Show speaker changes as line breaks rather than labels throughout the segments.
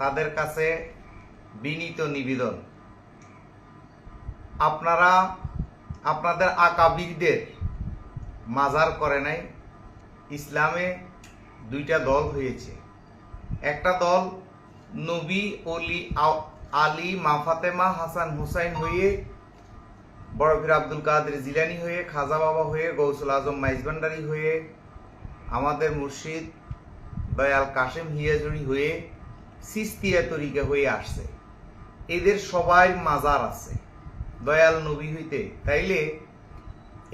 তাদের কাছে বিনীত নিবেদন। আপনারা আপনাদের আকাবিরদের মাজার করে নাই, ইসলামে দুইটা দল হয়েছে। একটা দল নবী অলি আলী মাফাতেমা হাসান হুসাইন হয়ে, বড় ফির আব্দুল কাদের জিলানি হয়ে, খাজা বাবা হয়ে, গৌসুল আজম মাইজবান্ডারি হয়ে, আমাদের মুর্শিদ দয়াল কাশেম হিয়াজুরি হয়ে সিস্তিয়া তরিকা হয়ে আসছে। এদের সবাই মাজার আছে। দয়াল নবী হইতে। তাইলে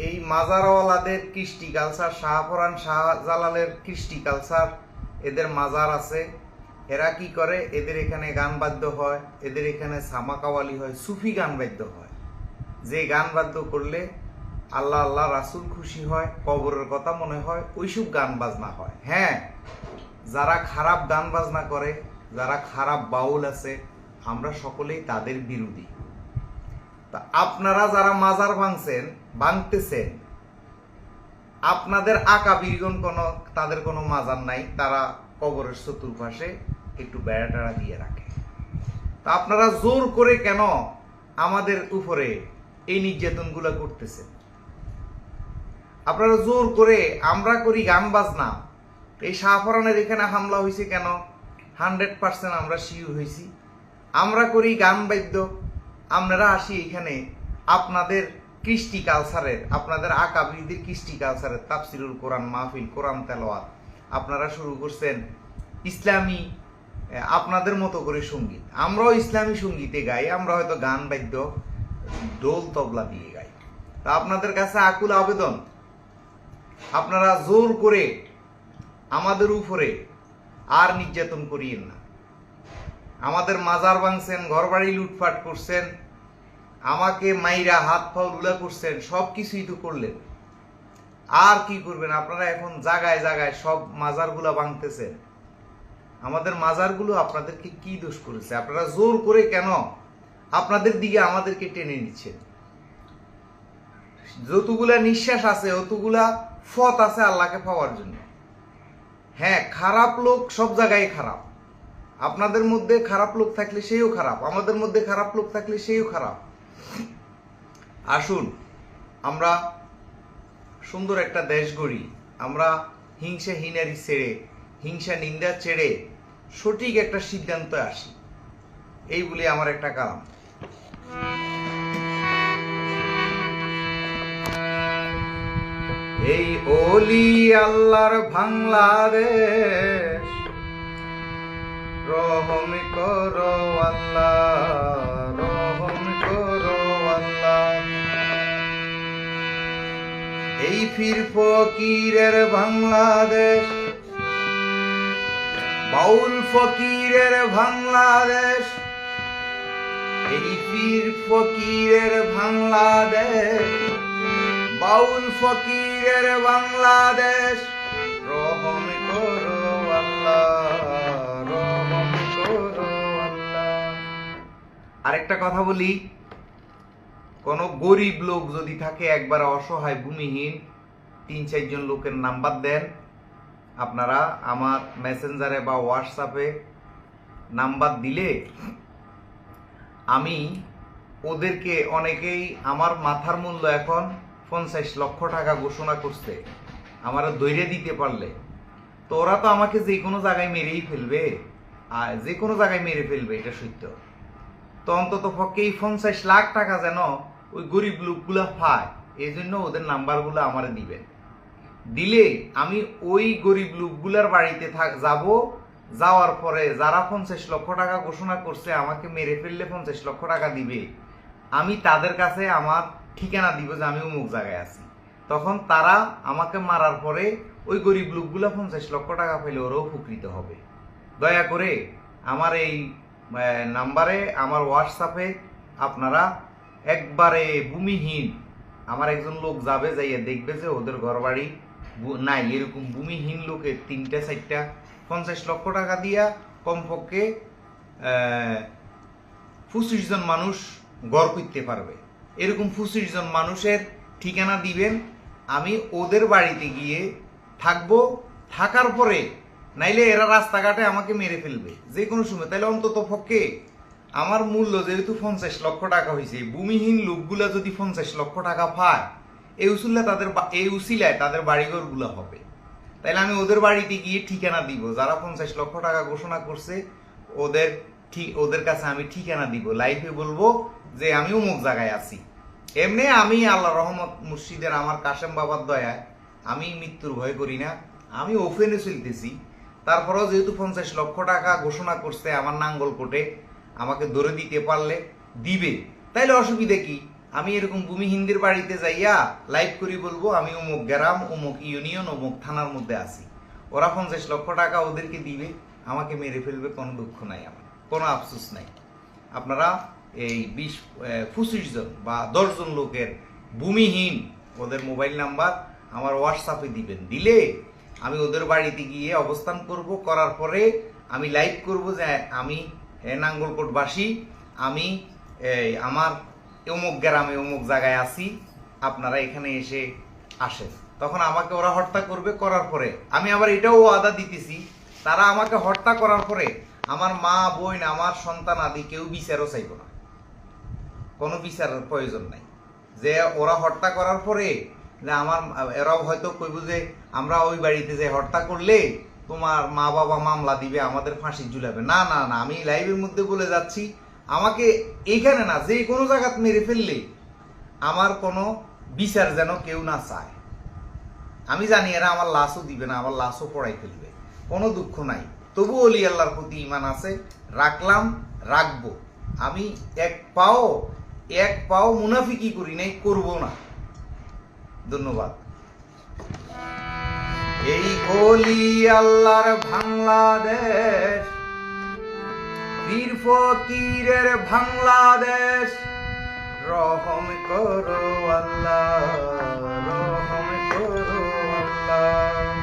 এই মাজারওয়ালাদের কৃষ্টি কালচার শাহপরান শাহজালালের কৃষ্টি কালচার, এদের মাজার আছে। এরা কি করে? এদের এখানে গান বাদ্য হয়, এদের এখানে সামা কাওয়ালি হয়, সুফি গান বাদ্য হয়। যে গান বাদ্য করলে আল্লাহ আল্লাহ রাসুল খুশি হয়, কবরের কথা মনে হয়, ওইসব গান বাজনা হয়। হ্যাঁ যারা খারাপ গান বাজনা করে যারা খারাপ বাউল আছে, আমরা সকলেই তাদের বিরোধী। তা আপনারা যারা মাজার ভাঙছেন, ভাঙতেছেন, আপনাদের আঁকা বীরগণ কোনো, তাদের কোনো মাজার নাই, তারা কবরের চতুর্পাশে একটু বেড়া টেড়া দিয়ে রাখে। তা আপনারা জোর করে কেন আমাদের উপরে এই নির্যাতনগুলো করতেছেন? আপনারা জোর করে, আমরা করি গান বাজনা। এই শাহফরানের এখানে হামলা হয়েছে কেন? হান্ড্রেড পার্সেন্ট আমরা শিউ হয়েছি। আমরা করি গান বাদ্য। আপনারা আসি এখানে। আপনাদের কৃষ্টি কালচারের, আপনাদের আকাবিদের কৃষ্টি কালচারের তাফসিরুল কোরআন মাহফিল, কোরআন তেলাওয়াত। আপনারা শুরু করছেন ইসলামী আপনাদের মতো করে সংগীত। আমরাও ইসলামী সঙ্গীতে গাই, আমরা হয়তো গান বাদ্য, দোল তবলা দিয়ে গাই। তা আপনাদের কাছে আকুল আবেদন? আপনারা জোর করে আমাদের উপরে আর নির্যাতন করিয়েন না। আমাদের মাজার ভাঙছেন, ঘরবাড়ি লুটপাট করছেন, আমাকে মাইরা হাত পাও লুলা করছেন, সব কিছুই তো করলেন। আর কি করবেন? আপনারা এখন জায়গায় জায়গায় সব মাজারগুলা ভাঙতেছেন। আমাদের মাজারগুলো আপনাদেরকে কি দোষ করেছে? আপনারা জোর করে কেন আপনাদের দিকে আমাদেরকে টেনে নিচ্ছেন? যতগুলা নিঃশ্বাস আছে, অতগুলা ফত আছে আল্লাহকে পাওয়ার জন্য। হ্যাঁ খারাপ লোক সব জায়গায় খারাপ। আপনাদের মধ্যে খারাপ লোক থাকলে সেও খারাপ, আমাদের মধ্যে খারাপ লোক থাকলে সেও খারাপ। আসুন, আমরা সুন্দর একটা দেশ গড়ি। আমরা হিংসা হিনারি ছেড়ে, হিংসা নিন্দা ছেড়ে সঠিক একটা সিদ্ধান্ত আসি। এই বলে আমার একটা কারণ। এই ওলি আল্লাহর বাংলাদেশ। রহম করো আল্লাহ, রহম করো আল্লাহ। এই ফির ফকিরের বাংলাদেশ, বাউল ফকিরের বাংলাদেশ। এই পীর ফকিরের বাংলাদেশ। বাউল ফকিরের বাংলাদেশ। রহম করো আরেকটা কথা বলি, কোন গরিব লোক যদি থাকে একবার অসহায় ভূমিহীন, তিন চারজন লোকের নাম্বার দেন। আপনারা আমার মেসেঞ্জারে বা হোয়াটসঅ্যাপে নাম্বার দিলে আমি ওদেরকে অনেকেই আমার মাথার মূল্য এখন পঞ্চাশ লক্ষ টাকা ঘোষণা করছে। আমার দৈরে দিতে পারলে। তো ওরা তো আমাকে যে কোনো জায়গায় মেরেই ফেলবে। আর যে কোনো জায়গায় মেরে ফেলবে, এটা সত্য। তো অন্তত পক্ষে এই পঞ্চাশ লাখ টাকা যেন ওই গরিব লোকগুলা পায় এই জন্য ওদের নাম্বারগুলো আমারে দিবেন। দিলে আমি ওই গরিব লোকগুলার বাড়িতে থাক, যাব। যাওয়ার পরে যারা পঞ্চাশ লক্ষ টাকা ঘোষণা করছে, আমাকে মেরে ফেললে পঞ্চাশ লক্ষ টাকা দিবে। আমি তাদের কাছে আমার ঠিকানা দিব যে আমি অমুক জায়গায় আছি। তখন তারা আমাকে মারার পরে ওই গরিব লোকগুলা পঞ্চাশ লক্ষ টাকা পেলে ওরাও উপকৃত হবে। দয়া করে আমার এই নাম্বারে, আমার হোয়াটসঅ্যাপে আপনারা একবারে ভূমিহীন আমার একজন লোক যাবে যাইয়া দেখবে যে ওদের ঘরবাড়ি নাই, এরকম ভূমিহীন লোকের তিনটা, চারটা, পঞ্চাশ লক্ষ টাকা দিয়া কমপক্ষে পঁচিশ জন মানুষ গড় করতে পারবে। এরকম পঁচিশ জন মানুষের ঠিকানা দিবেন, আমি ওদের বাড়িতে গিয়ে থাকব, থাকার পরে নাইলে এরা রাস্তাঘাটে আমাকে মেরে ফেলবে, যে কোনো সময়। তাহলে অন্তত পক্ষে আমার মূল্য যেহেতু পঞ্চাশ লক্ষ টাকা হয়েছে ভূমিহীন লোকগুলা যদি পঞ্চাশ লক্ষ টাকা পায়, এই উসুল্লা তাদের এই উসিলায় তাদের বাড়িঘরগুলা হবে। তাইলে আমি ওদের বাড়িতে গিয়ে ঠিকানা দিব, যারা পঞ্চাশ লক্ষ টাকা ঘোষণা করছে, ওদের ঠিক ওদের কাছে আমি ঠিকানা দিব। লাইফে বলব যে আমি অমুক জায়গায় আছি। এমনি আমি আল্লাহ রহমত মুর্শিদের আমার কাশেম বাবার দয়ায় আমি মৃত্যুর ভয় করি না। আমি ওপেনে চলতেছি। তারপরেও যেহেতু পঞ্চাশ লক্ষ টাকা ঘোষণা করছে আমার নাঙ্গল কোটে, আমাকে ধরে দিতে পারলে দিবে। তাইলে অসুবিধা কি? আমি এরকম ভূমিহীনদের বাড়িতে যাইয়া লাইভ করি বলব, আমি অমুক গ্রাম, অমুক ইউনিয়ন, অমুক থানার মধ্যে আছি। ওরা পঞ্চাশ লক্ষ টাকা ওদেরকে দিবে, আমাকে মেরে ফেলবে, কোনো দুঃখ নাই আমার, কোনো আফসোস নাই। আপনারা এই বিশ পঁচিশ জন বা দশজন লোকের ভূমিহীন ওদের মোবাইল নাম্বার আমার হোয়াটসঅ্যাপে দিবেন। দিলে আমি ওদের বাড়িতে গিয়ে অবস্থান করব, করার পরে আমি লাইভ করব যে আমি নাঙ্গলকোটবাসী, আমি আমার অমুক গ্রামে অমুক জায়গায় আছি, আপনারা এখানে এসে আসেন। তখন আমাকে ওরা হত্যা করবে, করার পরে আমি আবার এটাও ওয়াদা দিতেছি, তারা আমাকে হত্যা করার পরে আমার মা, বোন, আমার সন্তান আদি কেউ বিচারও চাইব না। কোনো বিচারের প্রয়োজন নাই। যে ওরা হত্যা করার পরে যে আমার, এরাও হয়তো কইব যে আমরা ওই বাড়িতে যে হত্যা করলে তোমার মা বাবা মামলা দিবে, আমাদের ফাঁসি ঝুলাবে। না না না, আমি লাইভের মধ্যে বলে যাচ্ছি, আমাকে এইখানে না, যে কোনো জায়গাত মেরে ফেললে আমার কোনো বিচার যেন কেউ না চায়। আমি জানি এরা আমার লাশও দিবে না, আমার লাশও পড়াই ফেলবে। কোনো দুঃখ নাই। তবু অলি আল্লাহর প্রতি ইমান আছে, রাখলাম, রাখব। আমি এক পাও এক পাও মুনাফিকি করি নাই, করব না। ধন্যবাদ। এই অলি আল্লাহর বাংলাদেশ বীর ফকিরের বাংলাদেশ। রহম করো আল্লাহ, রহম করো আল্লাহ।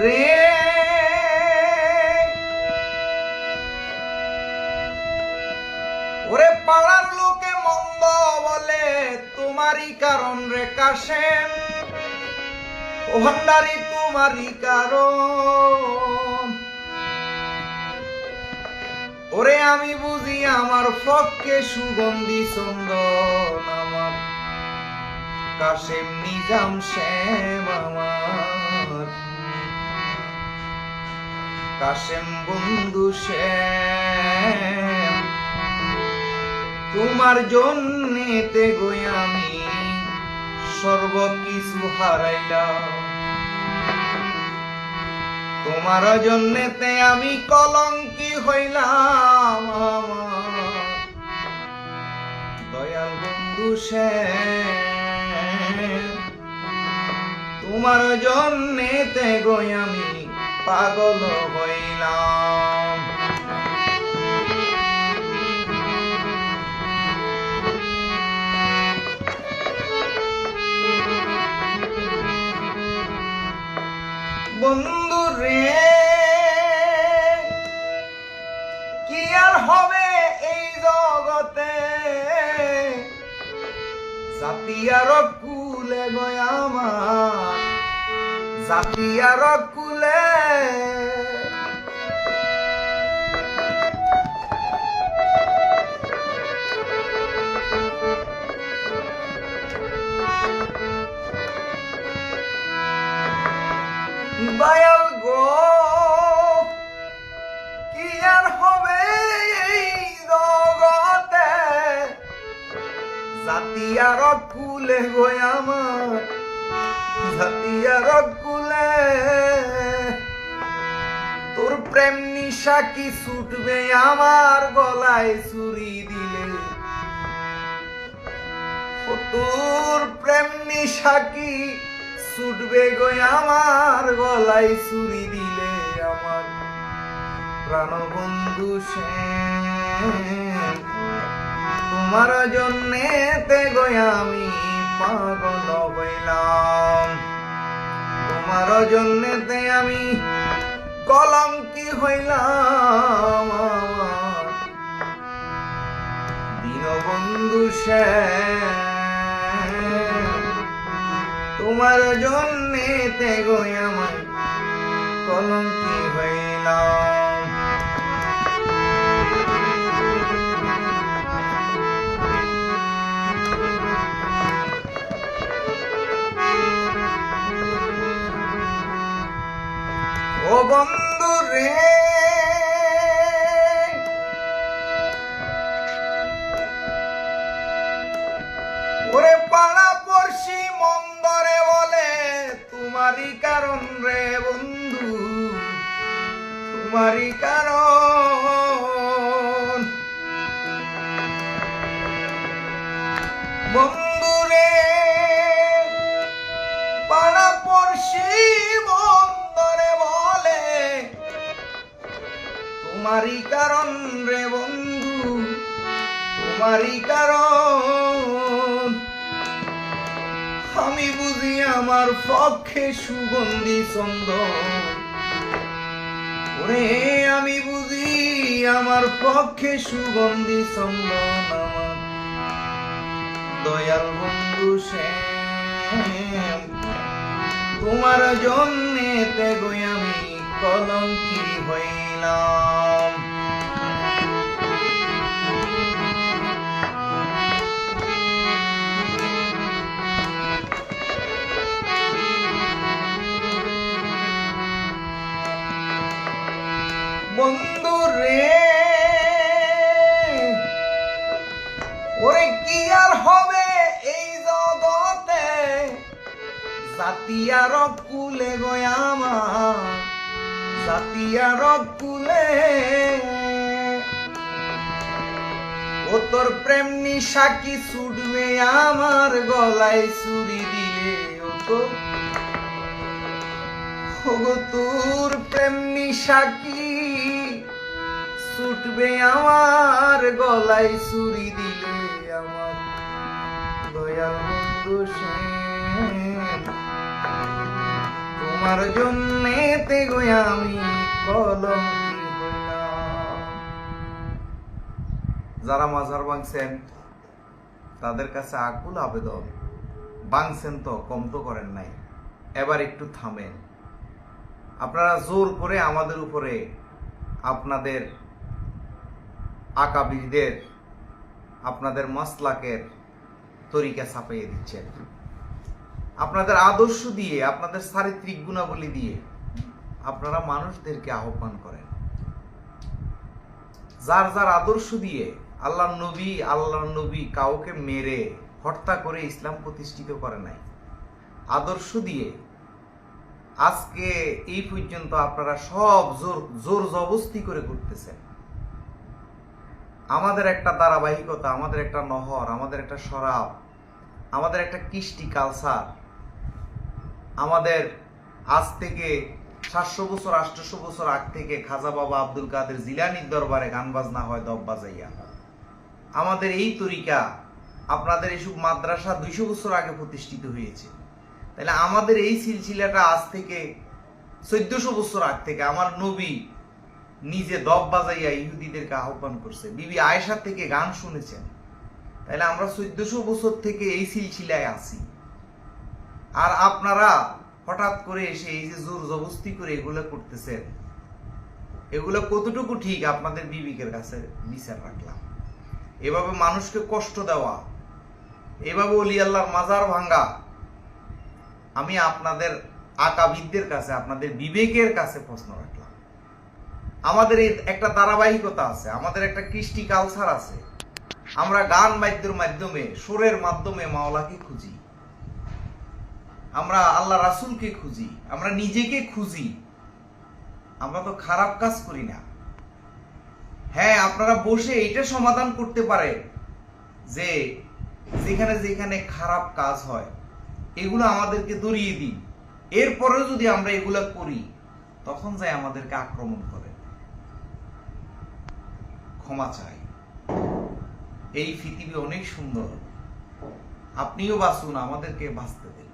রে। ওরে পাড়ার লোকে মন্দ বলে, তোমারই কারণ রে কাশেম। ও ভান্ডারি, তোমারই কারণ। ওরে আমি বুঝি আমার পক্ষে সুগন্ধি সুন্দর আমার। কাশেম, নিজাম, শ্যাম আমার। কাশেম বন্ধু শ্যাম, তোমার জন্যেতে গই আমি সর্ব কিছু হারাইলাম। তোমার জন্যেতে আমি কলঙ্কি হইলাম দয়াল বন্ধু তোমার জন্যেতে গই আমি পাগল হইলাম বন্ধু রে কি আর হবে এই জগতে? জাতিয়ার কুলে গয় আমার কুলে জাতিয়ার কুলে আমার জাতিয়ার কুলে তোর প্রেম নিশা কি ছুটবে আমার গলায় চুরি দিলে? তোর প্রেম নিশা কি ছুটবে গো আমার গলায় চুরি দিলে আমার? প্রাণবন্ধু শ্যাম তোমার জন্যে তে আমি পাগল হইলাম। তোমার জন্যে তে আমি কলঙ্কি হইলাম। আমার দীনবন্ধু সে তোমার জন্যে তেগোয় আমার কলঙ্কি হইলাম। সুগন্ধি ওরে আমি বুঝি আমার পক্ষে সুগন্ধি চন্দন আমার দয়াল বন্ধু শ্যাম, তোমার জন্যে তেগো আমি কলঙ্কি হইলাম। বন্ধু রে। ওরে কি আর হবে এই জগতে? জাতিয়ার কুলে গয়ামা জাতিয়ার কুলে। ও তোর প্রেম নিশা কি ছুটবে আমার গলায় চুরি দিলে? ও তো। তোর প্রেম নিশা কি ছুটবে আমার গলায় চুরি দিলে আমার দয়াল বন্ধু তোমার জন্যে তে আমি হইলাম যারা মাজার ভাঙছেন তাদের কাছে আকুল আবেদন। ভাঙছেন তো, কম তো করেন নাই। এবার একটু থামেন। আপনারা জোর করে আমাদের উপরে আপনাদের আকাবিরদের আপনাদের মাসলাকের তরিকা ছাপিয়ে দিচ্ছেন। আপনাদের আদর্শ দিয়ে, আপনাদের চারিত্রিক গুণাবলী দিয়ে আপনারা মানুষদেরকে আহ্বান করেন। যার যার আদর্শ দিয়ে আল্লাহ নবী আল্লাহ নবী কাউকে মেরে, হত্যা করে ইসলাম প্রতিষ্ঠিত করে নাই। আদর্শ দিয়ে আজকে এই পর্যন্ত আপনারা সব জোর জোর জবস্তি করে করতেছেন আমাদের একটা ধারাবাহিকতা, আমাদের একটা নহর, আমাদের একটা সরাব, আমাদের একটা কৃষ্টি কালচার আমাদের আজ থেকে সাতশো বছর, আটশো বছর আগ থেকে খাজা বাবা আব্দুল কাদের জিলানির দরবারে গান বাজনা হয়, দব বাজাইয়া। আমাদের এই তরিকা আপনাদের এইসব মাদ্রাসা দুইশো বছর আগে প্রতিষ্ঠিত হয়েছে। তাহলে আমাদের এই সিলসিলাটা আজ থেকে চোদ্দশো বছর আগ থেকে, আমার নবী নিজে দব বাজাইয়া ইহুদিদেরকে আহ্বান করছে। বিবি আয়েশা থেকে গান শুনেছেন। তাহলে আমরা চোদ্দশো বছর থেকে এই সিলসিলায় আছি। আর আপনারা হঠাৎ করে এসে এই যে জোর জবস্তি করে এগুলো করতেছেন, এগুলো কতটুকু ঠিক আপনাদের বিবিকের কাছে বিচার রাখলাম। এভাবে মানুষকে কষ্ট দেওয়া, এভাবে অলি আল্লাহর মাজার ভাঙ্গা, আমি আপনাদের আকাবিদদের কাছে, আপনাদের বিবেকের কাছে প্রশ্ন রাখলাম আমাদের একটা ধারাবাহিকতা আছে, আমাদের একটা কৃষ্টি কালচার আছে। আমরা গান বাদ্যের মাধ্যমে, সুরের মাধ্যমে মাওলাকে খুঁজি। আমরা আল্লাহ রাসুলকে খুঁজি, আমরা নিজেকে খুঁজি। আমরা তো খারাপ কাজ করি না। হ্যাঁ আপনারা বসে এটা সমাধান করতে পারে যে যেখানে যেখানে খারাপ কাজ হয়, এগুলো আমাদেরকে দরিয়ে দিন। এরপরেও যদি আমরা এগুলা করি, তখন যাই আমাদেরকে আক্রমণ করে। ক্ষমা চাই। এই পৃথিবী অনেক সুন্দর। আপনিও বাঁচুন, আমাদেরকে বাঁচতে দিন।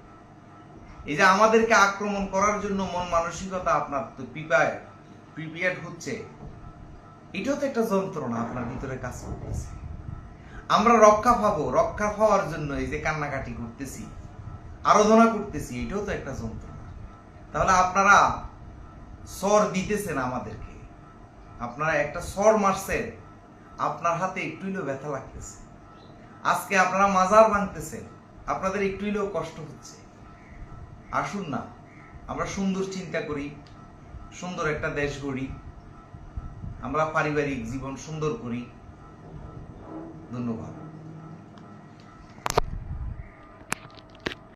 এই যে আমাদেরকে আক্রমণ করার জন্য মন মানসিকতা আপনার তো পিপায় প্রিপেয়ার্ড হচ্ছে, এটাও তো একটা যন্ত্রণা আপনার ভিতরে কাজ করতেছে। আমরা রক্ষা পাবো, রক্ষা পাওয়ার জন্য এই যে কান্নাকাটি করতেছি, আরাধনা করতেছি, এটাও তো একটা যন্ত্রণা। তাহলে আপনারা স্বর দিতেছেন আমাদেরকে। আপনারা একটা স্বর মারছেন আপনার হাতে একটু হইলেও ব্যথা লাগতেছে। আজকে আপনারা মাজার ভাঙতেছেন আপনাদের একটু হইলেও কষ্ট হচ্ছে। আসুন না, আমরা সুন্দর চিন্তা করি, সুন্দর একটা দেশ গড়ি, আমরা পারিবারিক জীবন সুন্দর করি। ধন্যবাদ।